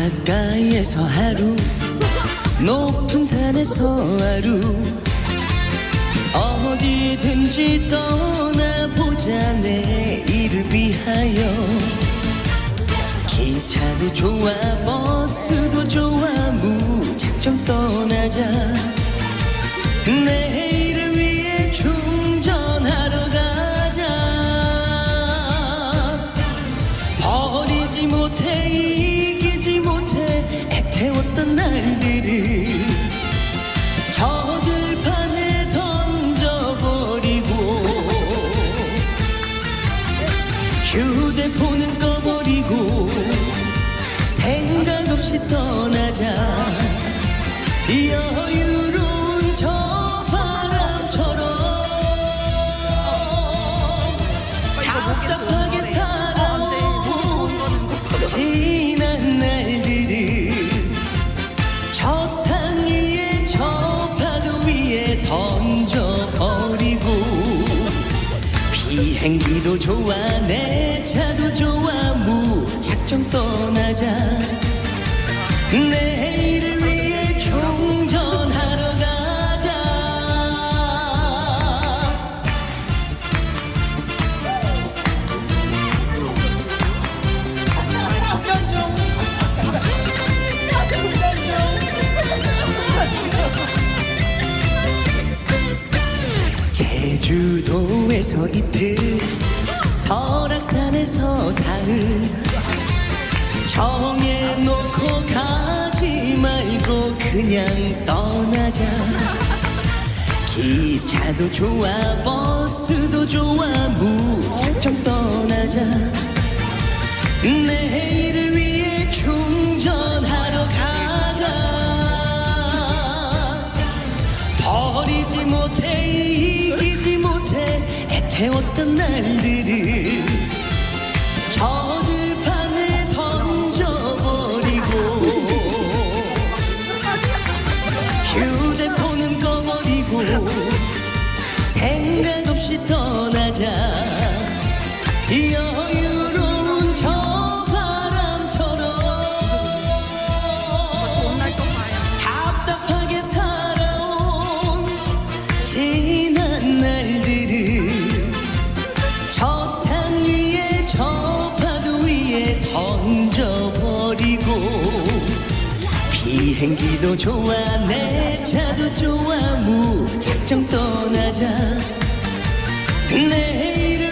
길가에서 하루 높은 산에서 하루. 어디든지 떠나보자 내일을 위하여. 기차도 좋아 버스도 좋아 무작정 떠나자. 내일을 위해 충전하러 가자. 버리지 못해 날 산 위에 저 파도 위에 던져버리고 비행기도 좋아 내 차도 좋아 무작정 떠나자. 내 주도에서 이틀 설악산에서 사흘. 정해놓고 가지 말고 그냥 떠나자. 기차도 좋아 버스도 좋아 무작정 떠나자. 내일을 위해 충전하러 가자. 버리지 못해 애태웠던 날들을 저 들판에 던져버리고 휴대폰은 꺼버리고 생각 없이 떠나자 여유로운 저 바람처럼 답답하게 살아온 지 저 파도 위에 던져버리고 비행기도 좋아 내 차도 좋아 무작정 떠나자. 내일